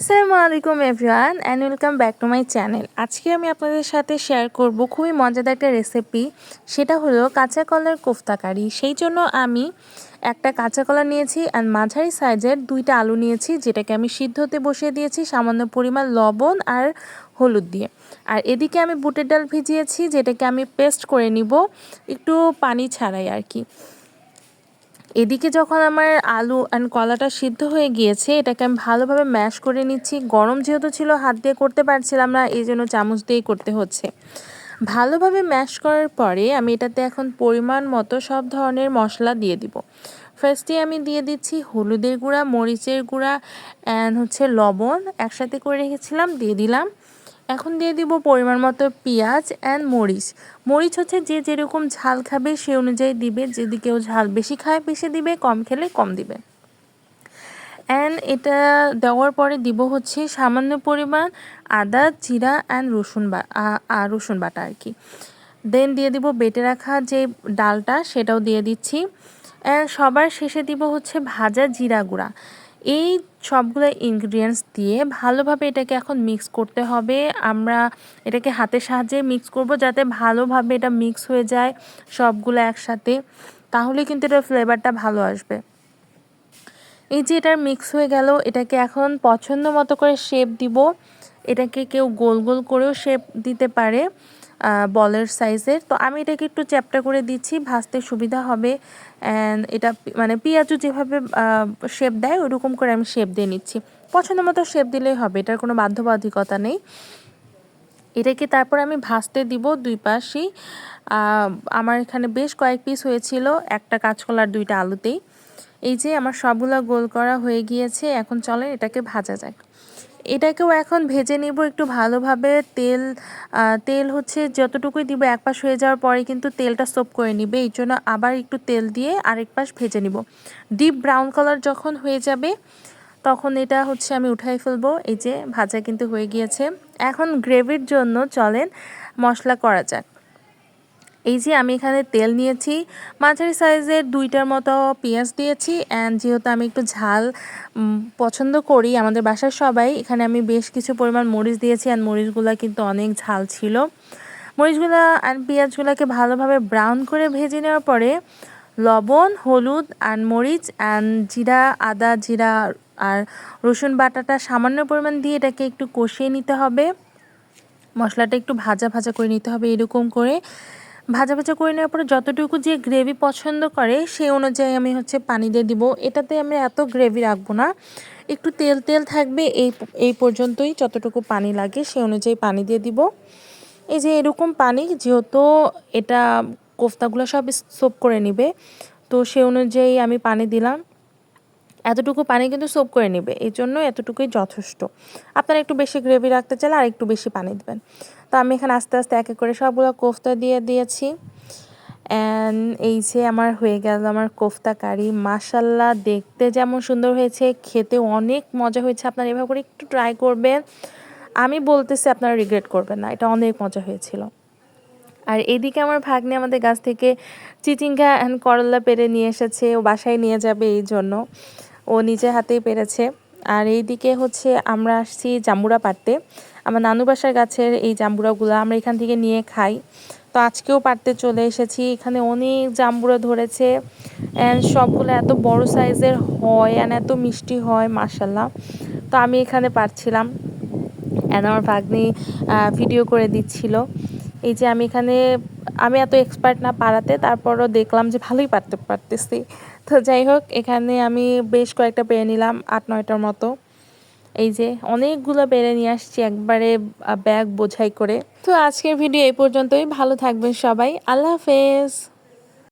আসসালামু আলাইকুম everyone and welcome back to my channel আজকে আমি আপনাদের সাথে শেয়ার করব খুবই মজাদার একটা রেসিপি সেটা হলো কাঁচা কলার কোফতা কারি। সেই জন্য আমি একটা কাঁচা কলা নিয়েছি অ্যান্ড মাঝারি সাইজের দুইটা আলু নিয়েছি, যেটাকে আমি সিদ্ধ হতে বসিয়ে দিয়েছি, সামান্য পরিমাণ লবণ আর হলুদ দিয়ে। আর এদিকে আমি বুটের ডাল ভিজিয়েছি, যেটাকে আমি পেস্ট করে নিব, একটু পানি ছাড়াই আর কি। এদিকে যখন আমার আলু অ্যান্ড কলাটা সিদ্ধ হয়ে গিয়েছে, এটাকে আমি ভালোভাবে ম্যাশ করে নিচ্ছি। গরম যেহেতু ছিল, হাত দিয়ে করতে পারছিলাম না এই জন্য চামচ দিয়েই করতে হচ্ছে। ভালোভাবে ম্যাশ করার পরে আমি এটাতে এখন পরিমাণ মতো সব ধরনের মশলা দিয়ে দিব। ফার্স্টে আমি দিয়ে দিচ্ছি হলুদের গুঁড়া, মরিচের গুঁড়া অ্যান্ড হচ্ছে লবণ। একসাথে করে রেখেছিলাম, দিয়ে দিলাম। এখন দিয়ে দিব পরিমাণ মতো পেঁয়াজ অ্যান্ড মরিচ। মরিচ হচ্ছে যে যেরকম ঝাল খাবে সে অনুযায়ী দিবে, যদি কেউ ঝাল বেশি খায় বেশি দিবে, কম খেলে কম দিবে। অ্যান্ড এটা দেওয়ার পরে দিব হচ্ছে সামান্য পরিমাণ আদা, জিরা অ্যান্ড রসুন বা রসুন বাটা আর কি। দেন দিয়ে দিব বেটে রাখা যে ডালটা, সেটাও দিয়ে দিচ্ছি। অ্যান্ড সবার শেষে দিব হচ্ছে ভাজা জিরা গুঁড়া। এই সবগুলো ইনগ্রিডিয়েন্টস দিয়ে ভালোভাবে এটাকে এখন মিক্স করতে হবে। আমরা এটাকে হাতের সাহায্যে মিক্স করব যাতে ভালোভাবে এটা মিক্স হয়ে যায় সবগুলো একসাথে। তাহলে কিন্তু এটার ফ্লেভারটা ভালো আসবে। এই যে এটার মিক্স হয়ে গেল, এটাকে এখন পছন্দ মতো করে শেপ দিব। এটাকে কেউ গোল গোল করেও শেপ দিতে পারে। বলের সাইজের। তো আমি এটাকে একটু চ্যাপটা করে দিচ্ছি, ভাজতে সুবিধা হবে। অ্যান্ড এটা মানে পেঁয়াজু যেভাবে শেপ দেয় ওরকম করে আমি শেপ দিয়ে নিচ্ছি। পছন্দ মতো শেপ দিলেই হবে, এটার কোনো বাধ্যবাধকতা নেই। এটাকে তারপর আমি ভাজতে দিব দুই পাশই। আমার এখানে বেশ কয়েক পিস হয়েছিল, একটা কাঁচকলার, দুইটা আলুতেই। এই যে আমার সবগুলো গোল করা হয়ে গিয়েছে, এখন চলে এটাকে ভাজা যায় এটাকেও এখন ভেজে নিব একটু ভালোভাবে। তেল তেল হচ্ছে যতটুকুই দিব এক পাশ হয়ে যাওয়ার পরে কিন্তু তেলটা সোপ করে নিবে। এই জন্য আবার একটু তেল দিয়ে আরেক পাশ ভেজে নিব। ডিপ ব্রাউন কালার যখন হয়ে যাবে, তখন এটা হচ্ছে আমি উঠাই ফেলব। এই যে ভাজা কিন্তু হয়ে গিয়েছে। এখন গ্রেভির জন্য চলেন মশলা করা যাক। এই যে আমি এখানে তেল নিয়েছি, মাঝারি সাইজের দুইটার মতো পেঁয়াজ দিয়েছি অ্যান্ড যেহেতু আমি একটু ঝাল পছন্দ করি আমাদের বাসার সবাই, এখানে আমি বেশ কিছু পরিমাণ মরিচ দিয়েছি অ্যান্ড মরিচগুলো কিন্তু অনেক ঝাল ছিল। মরিচগুলো অ্যান্ড পেঁয়াজগুলোকে ভালোভাবে ব্রাউন করে ভেজে নেওয়ার পরে লবণ, হলুদ অ্যান্ড মরিচ অ্যান্ড জিরা, আদা, জিরা, আর রসুন বাটাটা সামান্য পরিমাণ দিয়ে এটাকে একটু কষিয়ে নিতে হবে। মশলাটা একটু ভাজা ভাজা করে নিতে হবে এরকম করে। ভাজা ভাজা করে নেওয়ার পরে যতটুকু যে গ্রেভি পছন্দ করে, সেই অনুযায়ী আমি হচ্ছে পানি দিয়ে দিব। এটাতে আমি এত গ্রেভি রাখব না। একটু তেল তেল থাকবে এই এই পর্যন্তই যতটুকু পানি লাগে, সেই অনুযায়ী পানি দিয়ে দিব। এই যে এরকম পানি, যেহেতু এটা কোফতাগুলো সব সোপ করে নিবে, তো সে অনুযায়ী আমি পানি দিলাম। এতটুকু পানি কিন্তু সোপ করে নেবে, এই জন্য এতটুকুই যথেষ্ট। আপনারা একটু বেশি গ্রেভি রাখতে চাইলে আর একটু বেশি পানি দেবেন। তো আমি এখানে আস্তে আস্তে এক এক করে সবগুলো কোফতা দিয়ে দিয়েছি। অ্যান্ড এই যে আমার হয়ে গেল আমার কোফতা কারি। মাসাল্লা দেখতে যেমন সুন্দর হয়েছে, খেতে অনেক মজা হয়েছে। আপনারা এভাবে করে একটু ট্রাই করবেন। আমি বলতেছি আপনারা রিগ্রেট করবেন না, এটা অনেক মজা হয়েছিল। আর এদিকে আমার ভাগ্নে আমাদের গাছ থেকে চিচিঙ্গা অ্যান্ড করল্লা পেরে নিয়ে এসেছে, ও বাসায় নিয়ে যাবে এই জন্য। ও নিজে হাতেই পেরেছে। আর এইদিকে হচ্ছে আমরা আসছি জাম্বুরা পাড়তে। আমার নানু বাসার গাছের এই জাম্বুরাগুলো আমরা এখান থেকে নিয়ে খাই। তো আজকেও পারতে চলে এসেছি। এখানে অনেক জাম্বুরা ধরেছে অ্যান্ড সবগুলো এত বড় সাইজের হয় অ্যান্ড এত মিষ্টি হয় মাসাল্লাহ তো আমি এখানে পারছিলাম অ্যান্ড আমার ভাগ্নি ভিডিও করে দিচ্ছিল। এই যে আমি এখানে আমি এত এক্সপার্ট না পারাতে তারপরও দেখলাম যে ভালোই পারতে পারতেছি। তো যাই হোক, এখানে আমি বেশ কয়েকটা পেরে নিলাম, আট নয়টার মতো। এই যে অনেকগুলো বেড়ে নিয়ে আসছি একবারে ব্যাগ বোঝাই করে। তো আজকের ভিডিও এই পর্যন্তই। ভালো থাকবেন সবাই। আল্লাহ হাফেজ।